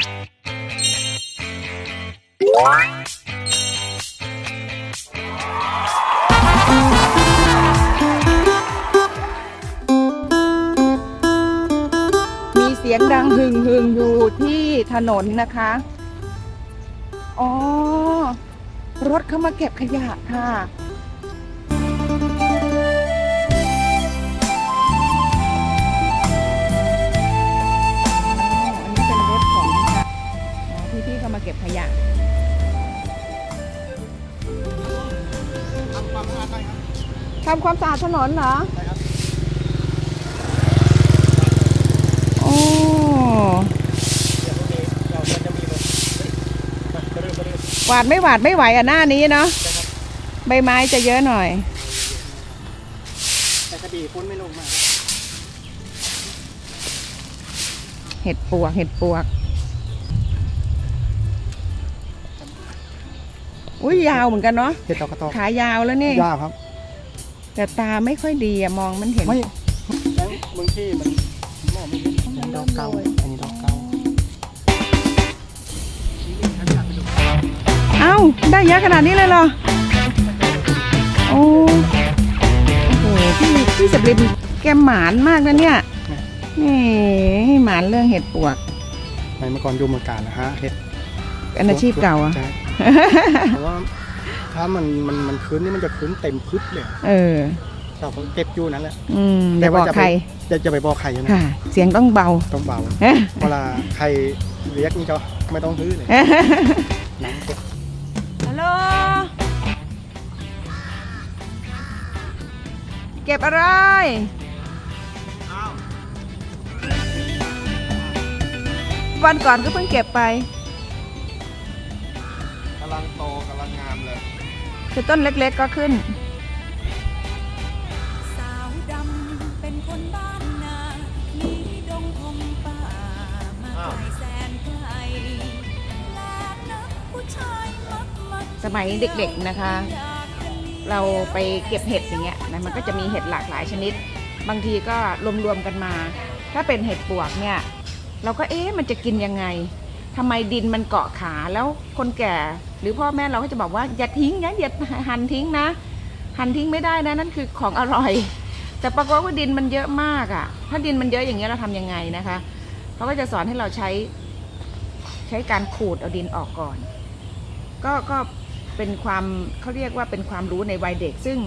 มีเสียงดังหึงหึงอยู่ที่ถนนนะคะ อ๋อ รถเข้ามาเก็บขยะค่ะ เขามาเก็บขยะทำความสะอาดได้ครับทำความสะอาดถนนเหรอใช่ครับโอ้เดี๋ยวมีเราจะมีแบบมาเริ่มเริ่มหวาดไม่หวาดไม่ไหวอะหน้านี้เนาะนะครับใบไม้จะเยอะหน่อย แต่คดีพ้นไม่ลงมา เห็ดปวก เห็ดปวก อุ้ยยาวเหมือนกันเนาะเห็ดดอกกระตอกขายาวแล้วนี่ยาวครับ แต่ตาไม่ค่อยดีอะมองมันเห็นไม่แล้วบางที่มันมองไม่เห็นอันนี้ดอกเก่าอันนี้ดอกเก่าเอ้าได้เยอะขนาดนี้เลยเหรอโอ้โอ้โหพี่พี่สบลินแกหมานมากนะเนี่ยนี่ให้หมานเรื่องเห็ดปวกในเมื่อก่อนอยู่เมืองการนะฮะเห็ดเป็นอาชีพเก่าอะใช่ เพราะว่าถ้ามันมันมันคืนนี่มันจะคืนเต็มพืชเลยเออเราก็เก็บอยู่นั่นแหละอืมเดี๋ยวบอกใครจะจะไปบอกใครนะค่ะ เสียงต้องเบาต้องเบาเวลาใครเรียกนี่ก็ไม่ต้องฮื้อเลยหนังเก็บฮัลโหลเก็บอะไรวันก่อนก็เพิ่งเก็บไปกำ ลังโตกำลังงามเลย คือต้นเล็กๆก็ขึ้น สาวดำเป็นคนบ้านนาหนีดงพงป่า มาไกลแสนไกลแลกนักผู้ชายมักมักสมัยเด็กๆนะคะ อยากจะหนี เราไปเก็บเห็ดอย่างเงี้ยนะมันก็จะมีเห็ดหลากหลายชนิด บางทีก็รวมๆกันมา ถ้าเป็นเห็ดปวกเนี่ย เราก็เอ๊ะมันจะกินยังไง ทำไมดินมันเกาะขาแล้วคนแก่ หรือพ่อแม่เราก็จะบอกว่าอย่าทิ้งนะอย่าหั่นทิ้งนะ หั่นทิ้งไม่ได้นะนั่นคือของอร่อย แต่ปรากฏว่าดินมันเยอะมากอะ่ะ ถ้าดินมันเยอะอย่างเงี้ยเราทำยังไงนะคะเขาก็จะสอนให้เราใช้ใช้การขูดเอาดินออกก่อน ก็ก็เป็นความเขาเรียกว่าเป็นความรู้ในวัยเด็ก ซึ่ง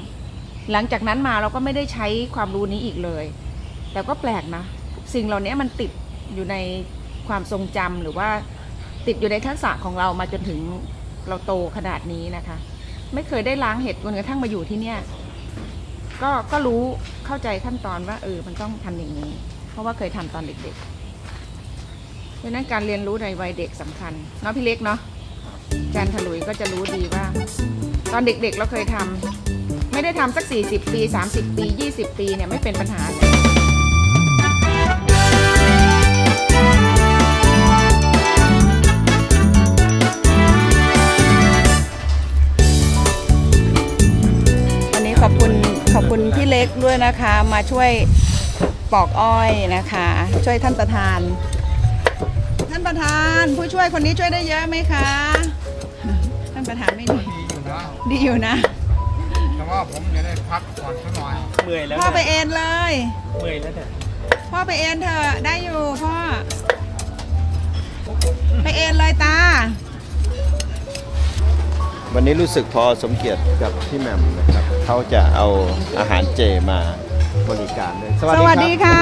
หลังจากนั้นมาเราก็ไม่ได้ใช้ความรู้นี้อีกเลย แต่ก็แปลกนะ สิ่งเหล่านี้มันติดอยู่ในความทรงจำหรือว่า ติดอยู่ในทักษะของเรามาจนถึงเราโตขนาดนี้นะคะ ไม่เคยได้ล้างเห็ดจนกระทั่งมาอยู่ที่เนี่ยก็ก็รู้เข้าใจขั้นตอนว่าเออมันต้องทำอย่างนี้ เพราะว่าเคยทำตอนเด็กๆเพราะฉะนั้นการเรียนรู้ในวัยเด็กสำคัญเนาะพี่เล็กเนาะอาจารย์ถลุยก็จะรู้ดีว่า ตอนเด็กๆเราเคยทำไม่ได้ทำสัก 40 ปี 30 ปี 20 ปีเนี่ยไม่เป็นปัญหาเลย ล็กด้วยนะคะ มาช่วยปอกอ้อยนะคะ ช่วยท่านประธาน ท่านประธานผู้ช่วยคนนี้ช่วยได้เยอะไหมคะ ท่านประธานไม่ดีดีอยู่นะ แต่ว่าผมจะได้พักผ่อนสักหน่อยเมื่อยแล้วพ่อไปเอ็นเลย เมื่อยแล้วเนี่ยพ่อไปเอ็นเถอะได้อยู่พ่อ ไปเอ็นเลยตา วันนี้รู้สึกพอสมเกียรติกับพี่แหม่มนะครับเขาจะเอาอาหารเจมาบริการด้วยสวัสดีค่ะ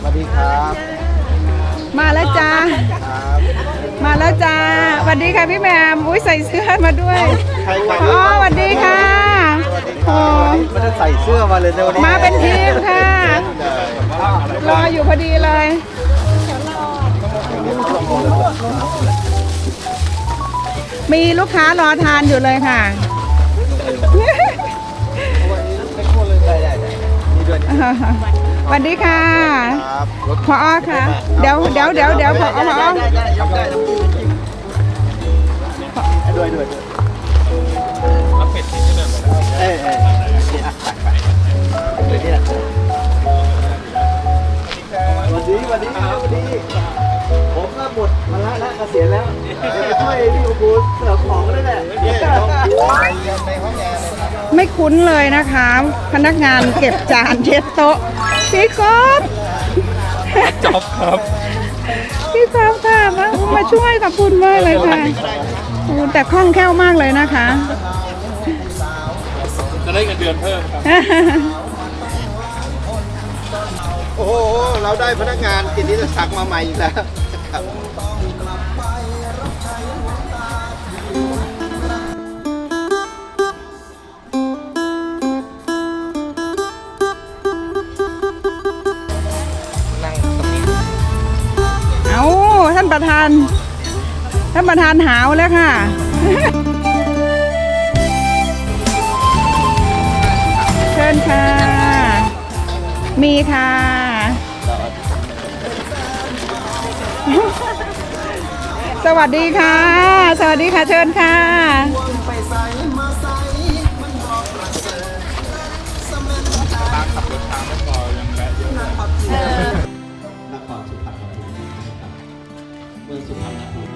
สวัสดีครับ มาแล้วจ้าครับมาแล้วจ้าสวัสดีค่ะพี่แหมมอุ้ยใส่เสื้อมาด้วยใครครับอ๋อสวัสดีค่ะโอ้ไม่ได้ใส่เสื้อมาเลยในวันนี้มาเป็นทีมค่ะ รออยู่พอดีเลย มีลูกค้ารอทานอยู่เลยค่ะ สวัสดีค่ะครับรถพอค่ะ เดี๋ยวเดี๋ยวเดี๋ยวเดี๋ยวพอพอได้ได้ได้ยกได้ด้วยด้วยด้วยรับเป็ดที่นี่เอ้ยเอ้ยนี่อะไปไปเลยนี่แหละสวัสดีสวัสดีครับสวัสดี ผมก็หมดภารช่วยพี่กูเสิร์ฟของด้วยแหละเนี่ยในห้องแอร์เลยนะไม่คุ้นเลยนะคะ พนักงานเก็บจานเช็ดโต๊ะพี่ก๊อฟจอบครับพี่ก๊อฟค่ะมามาช่วยขอบคุณมากเลยค่ะโอ้แต่คล่องแคล่วมากเลยนะคะ จะได้เงินเดือนเพิ่มครับโอ้โห เราได้พนักงานกินที่จะสักดิ์มาใหม่อีกแล้ว ครับเอาท่านประธาน ท่านประธานหาวแล้วค่ะเชิญค่ะ มีค่ะ สวัสดีค่ะ สวัสดีค่ะเชิญค่ะทางขับรถทางไม่พอยังแวะเยอะนครสุพรรณบุรีนะครับเมืองสุพรรณบุรี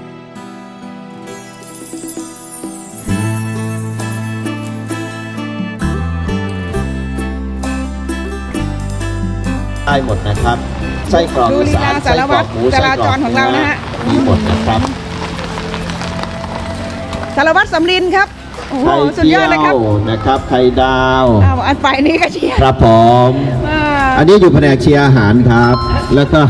ได้หมดนะครับไส้กรอกดูอีลีสาลานไส้กรอกหมูจไส้รากจอรของเรานะฮะ มีหมดนะครับ สารวัตรสำลินครับโอ้โหไข่สุดยเจีอดเลยครับยวนะครับ ไข่ดาวอ้าวอันไปนี่ก็เชียร์ครับผม อ่าอันนี้อยู่แผนกเชียร์อาหารครับ แล้วก็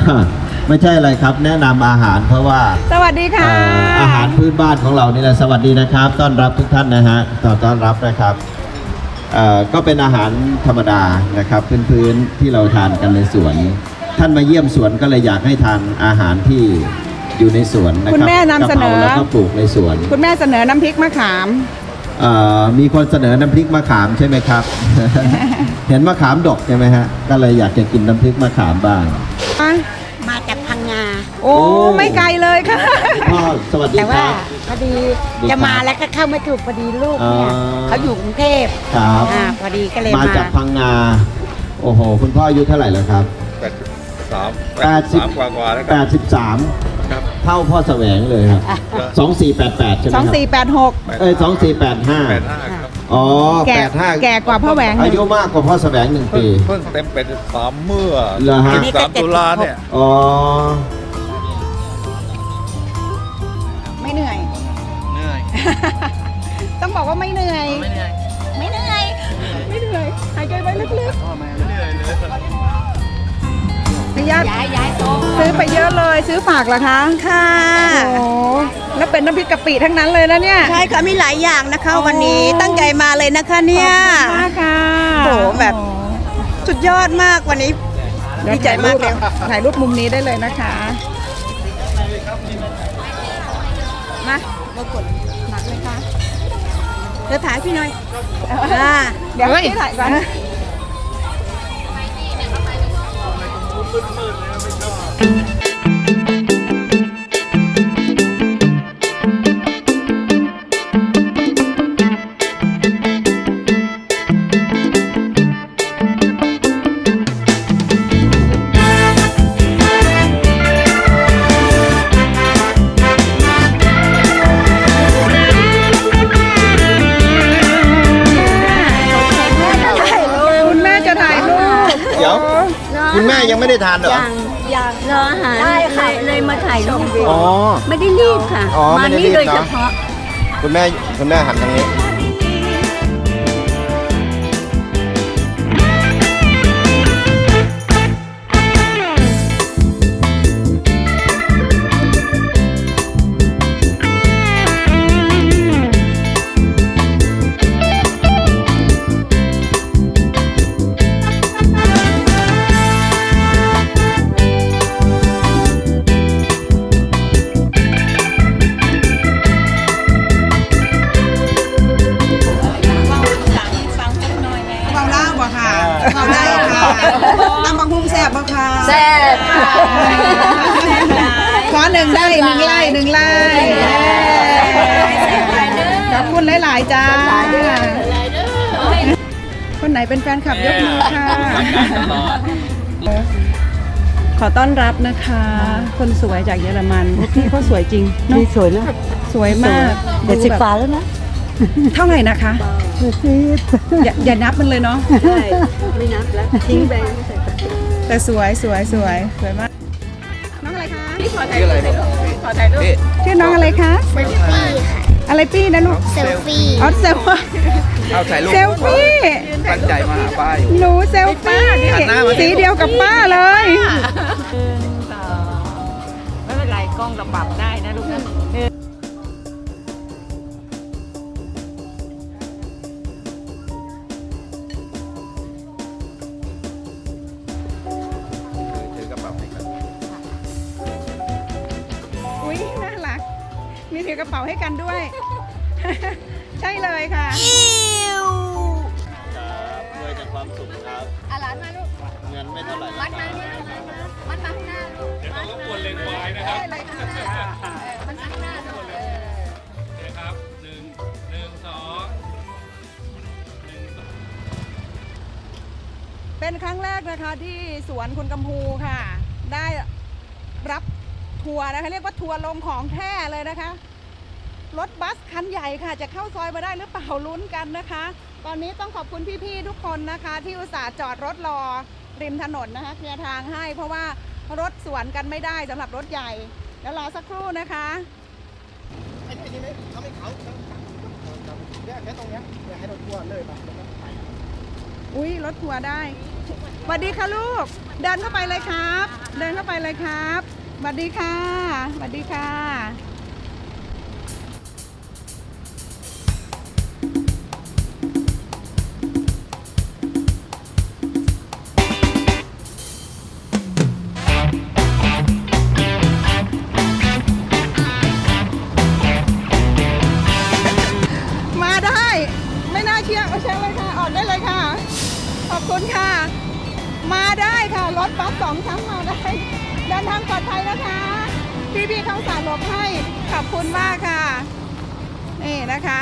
ไม่ใช่อะไรครับ แนะนำอาหารเพราะว่าสวัสดีค่ะ เอ่ออาหารพื้นบ้านของเรานี่แหละสวัสดีนะครับ ต้อนรับทุกท่านนะฮะต้อนต้อนรับนะครับเอ่อก็เป็นอาหารธรรมดานะครับพื้นๆที่เราทานกันในสวน ท่านมาเยี่ยมสวนก็เลยอยากให้ทานอาหารที่ อยู่ในสวนนะคุณครับแม่นำเสนอ กะพราแล้วก็ปลูกในสวนคุณแม่เสนอน้ำพริกมะขาม เอ่อมีคนเสนอน้ำพริกมะขามใช่ไหมครับ เห็นมะขามดกใช่ไหมฮะก็เลยอยากจะกินน้ำพริกมะขามบ้างมาจากพังงา โอ้โอ้ ไม่ไกลเลยค่ะ พ่อสวัสดีแต่คว่ารับ พอดีดีจะมาครับแล้วก็เข้าไม่ถูกพอดีลูกเนี่ยอ่าเขาอยู่กรุงเทพครับ อ่าพอดีก็เลยมามาจากพังงา โอ้โห คุณพ่ออายุเท่าไหร่แล้วครับ แปดสามแปดสิบสามกว่ากว่าแล้วครับ83 ครับ เท่าพ่อแสวงเลยครับ2488ใช่ไหมครับ2486เอ้ย2485แปดห้าครับอ๋อแก่85แก่กว่าพ่อแหวงอายุมากกว่าพ่อแสวงหนึ่งเพิ่ปี งเพิ่งเต็มเป็นสามเมื่อเหรอฮะสามตุลาเนี่ย อ๋อ ไม่เหนื่อย เหนื่อย ต้องบอกว่าไม่เหนื่อย ไม่เหนื่อย ไม่เหนื่อย ไม่เหนื่อย หายใจไว้ลึกไม่เหนื่อยเลยๆพี่ ญาติย้ายย้ายโต๊ะซื้อไปเยอะเลยซื้อฝากเหรอคะค่ะโอ้แล้วเป็นน้ำพริกกะปิทั้งนั้นเลยนะเนี่ยใช่ค่ะมีหลายอย่างนะคะวันนี้ตั้งใจมาเลยนะคะเนี่ยขอบคุณมากค่ะโอ้โหแบบสุดยอดมากวันนี้เดี๋ยวดีใจมากเลยถ่ายรูปมุมนี้ได้เลยนะคะมาบกดหนักเลยค่ะเดี๋ยวถ่ายพี่หน่อยอ่าเดี๋ยวพี่ถ่ายก่อน คุณแดี๋ยวคุณแม่ยังไม่ได้ทานเหรอ ยังยังรออาหารเลยเลยมาถ่ายรูปอ๋อ ไม่ได้รีบค่ะ อ๋อไม่มาได้รีนี่บโดยเนอะเฉพาะ คุณแม่คุณแม่หันทางนี้ เป็นแฟนคลับยกมือค่ะ ขอต้อนรับนะคะ คนสวยจากเยอรมันพวกพี่เขาสวยจริงเนอะสวยนะสวยมากเด็ดสิบฝาแล้วนะเท่าไหร่นะคะอย่าอย่านับมันเลยเนาะ ใช่ ไม่นับแล้ว ทิ้งไปไม่ใส่กระเป๋าแต่สวยสวยสวยสวยมาก น้องอะไรคะนี่ขอถ่ายรูปขอถ่ายรูปชื่อน้องอะไรคะ อะไรปี้นะลูกเซลฟี่อ๋อเซลฟี่ เอาถ่ายรูปเซลฟี่ตั้งใจมาหาป้าอยู่หนูเซลฟี่หันหน้ามาดิสีเดียวกับป้าเลยไม่เป็นไรกล้องเราปรับได้นะลูกนะถือกระเป๋าให้กันอุ้ยน่ารักมีถือกระเป๋าให้กันด้วย ใช่เลยค่ะครับด้วยแต่ ความสุขครับอาหลานมาลูก เงินไม่เท่าไหร่มัดมาเนี่ยมัดมาข้างหน้าลูกเดี๋ยวต้องรบกวนเลนควายนะครับเลยข้างหน้าเออมันข้างหน้าลูกเออเป็นครั้งแรกนะคะที่สวนคุณกำพูค่ะ ได้รับทัวร์นะคะเรียกว่าทัวร์ลงของแท้เลยนะคะ รถบัสคันใหญ่ค่ะ จะเข้าซอยมาได้หรือเปล่าลุ้นกันนะคะ ตอนนี้ต้องขอบคุณพี่ๆทุกคนนะคะ ที่อุตส่าห์จอดรถรอริมถนนนะคะเคลียร์ทางให้ เพราะว่ารถสวนกันไม่ได้สำหรับรถใหญ่เดี๋ยวรอสักครู่นะคะอุ้ยรถทัวร์ได้สวัสดีค่ะลูก เดินเข้าไปเลยครับ เดินเข้าไปเลยครับสวัสดีค่ะสวัสดีค่ะ พี่พี่ๆเขาสาหลบให้ขอบคุณมากค่ะ นี่นะคะ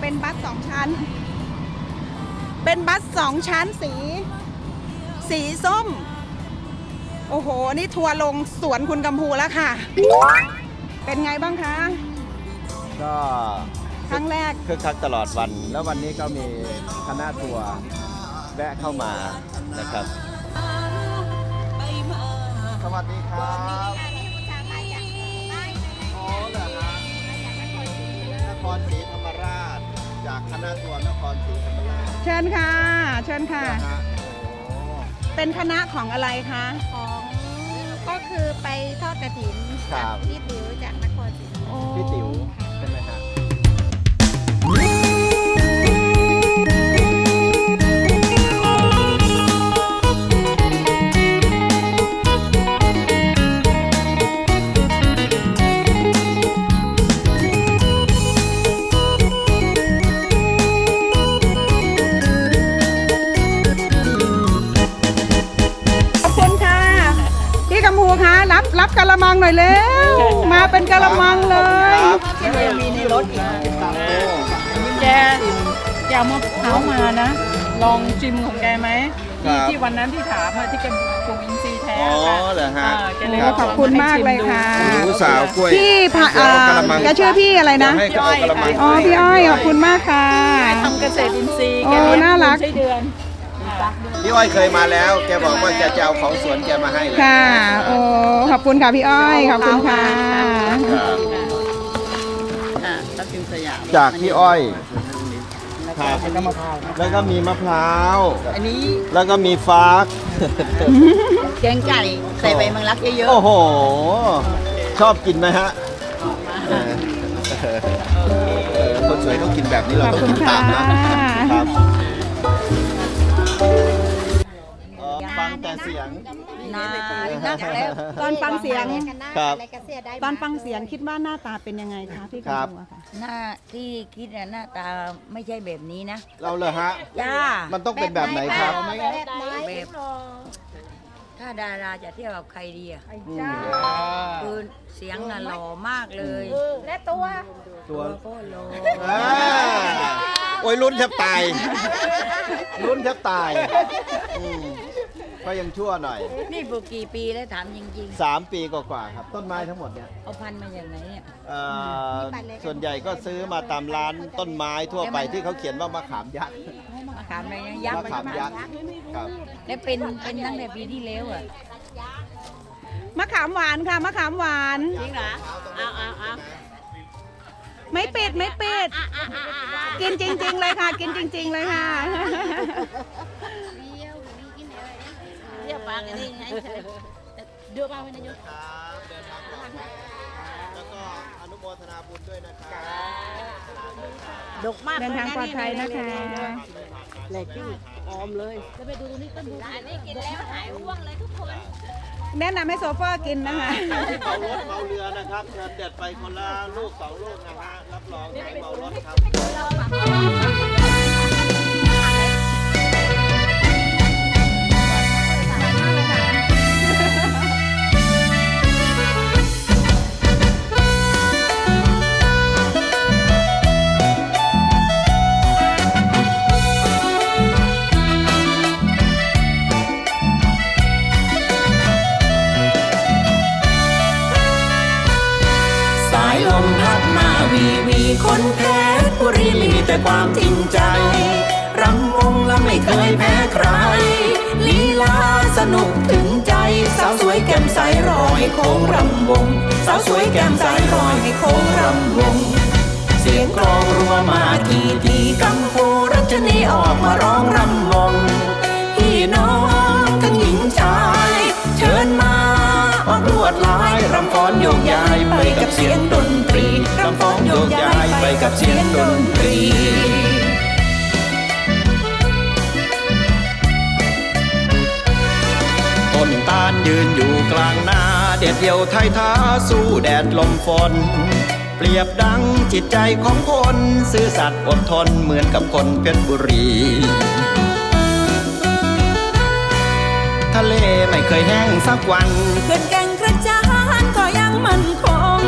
เป็นบัสสองชั้น เป็นบัสสองชั้นสี สีส้ม โอ้โห นี่ทัวร์ลงสวนคุณกำพูแล้วค่ะ เป็นไงบ้างคะ ก็ครั้งแรกคึกคักตลอดวัน แล้ววันนี้ก็มีคณะทัวร์แวะเข้ามานะครับส วัสดีครับอ๋อเหรอฮะนครศรีธรรมราช จากคณะทัวร์นครศรีธรรมราชเชิญค่ะ เชิญค่ะ นะฮะโอ้ เป็นคณะของอะไรคะ ของก็คือไปทอดกระถินครับพี่ติ๋วจากนครศรีธรรมราชพี่ติ๋ว ละมังหน่อยเร็วมาเป็นกะละมังเลยมีในรถอีกตามโตแกแกเอามะพร้าวมานะ ลองชิมของแกไหมครัที่บที่วันนั้นที่ถามอะที่แกปลูกอินทรีย์แท้อ๋อค่ะเหรอฮะอ่าแกเลยโอ้ขอบคุณมากเลยค่ะผู้สาวกล้วยพี่พะเดี๋ยวเอากะละมังแกชื่อพี่อะไรนะ ให้เขาเอากะละมัง อ๋อพี่อ้อยขอบคุณมากค่ะ ทำเกษตรอินทรีย์โอ้แกเลี้ยงน่ารักใช้เดือน พี่อ้อยเคยมาแล้ว แกบอกว่าแกจะเอาของสวนแกมาให้เลยค่ะ โอ้ ขอบคุณค่ะพี่อ้อย ขอบคุณค่ะ ครับอ่าทับทิมสยามจากพี่อ้อยครับแล้วก็มีมะพร้าว อันนี้แล้วก็มีฟากแกงไก่ใส่ใบมังลักเยอะโอ้โห ชอบกินไหมฮะเออเออคนสวยต้องกินแบบนี้เราต้องกินตามนะขอบคุณค่ะครับอ๋ สียงๆนานนักแล้วตอนฟังเสียง ครับอะไรกระเสียได้ตอนฟังเสียงคิดว่าหน้าตาเป็นยังไงคะพี่ครักำบพูอะค่ะ หน้าที่คิดน่ะหน้าตาไม่ใช่แบบนี้นะเราเลยฮะ จ้ามันต้องเป็นแบบไหนครับแบบไหนแบบถ้าดาราจะเทียบกับใครดีอะอืมคือเสียงน่ะหล่อมากเลยและตัวตัวก็หล่ออ่าโอ้ยลุ้นแทบตายลุ้นแทบตายอืม ก็ยังชั่วหน่อย นี่ปลูกกี่ปีแล้วถามจริงสามปีกว่าๆครับ ต้นไม้ทั้งหมดเนี่ยๆ เอาพันธุ์มาอย่างไหนเนี่ยเอ่อส่วนใหญ่ก็ซื้อมาตามร้านต้นไม้ทั่วไปที่เขาเขียนว่ามะขามยักษ์มะขามอะไรนะยักษ์มะขามยักษ์ครับแล้วเป็นเป็นตั้งแต่ปีที่แล้วอะมะขามหวานค่ะมะขามหวาน จริงเหรอเอาเอาเอาไม่ปิดไม่ปิด กินจริง ๆ เลยค่ะ กินจริง ๆ เลยค่ะ เรียกปากกันนี่ไงเดือดมากเลยนะโยครับเดินทางปลอดภัยแล้วก็อนุโมทนาบุญด้วยนะครับดกมากเดินทางปลอดภัยนะคะ แหลกที่ออมเลย จะไปดูตรงนี้ต้นดูอันนี้กินแล้วหายร่วงเลยทุกคนแนะนำให้โซเฟอร์กินนะคะเมารถเมาเรือนะครับเชิญเด็ดไปคนละลูกสองลูกนะฮะรับรองไม่เมารถครับส วีวีคนเพชรบุรีมีแต่ความจริงใจ รำวงและไม่เคยแพ้ใคร ลีลาสนุกถึงใจ สาวสวยแก้มใสรอให้โค้งรำวง สาวสวยแก้มใสรอให้โค้งรำวง เสียงกลองรัวมาทีทีกัมพูรัชนีออกมาร้องรำวง พี่น้องทั้งหญิงชาย เชิญมาออกลวดลายรำฟ้อนโยกย้ายไปกับเสียงดน กับเสียงดนตรีต้นตาลยืนอยู่กลางนาเด็ดเดี่ยวไทยท้าสู้แดดลมฝน เปรียบดังจิตใจของคนซื่อสัตย์อดทนเหมือนกับคนเพชรบุรีทะเลไม่เคยแห้งสักวันเขื่อนแก่งกระจานก็ยังมั่นคง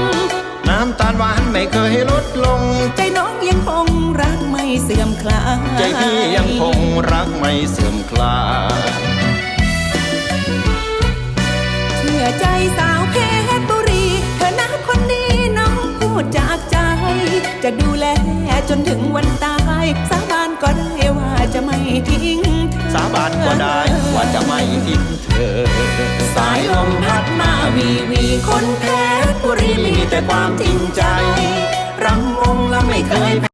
น้ำตาลหวานไม่เคยลดลง เสื่อมคลายใจพี่ยังคงรักไม่เสื่อมคลายเชื่อใจสาวเพชรบุรีเธอนะคนนี้น้องพูดจากใจ จะดูแลจนถึงวันตาย สาบานก็ได้ว่าจะไม่ทิ้งเธอสาบานก็ได้ว่าจะไม่ทิ้งเธอ สายลมพัดมาวีวีคนเพชรบุรีมีแต่ความจริงใจรำวงและไม่เคย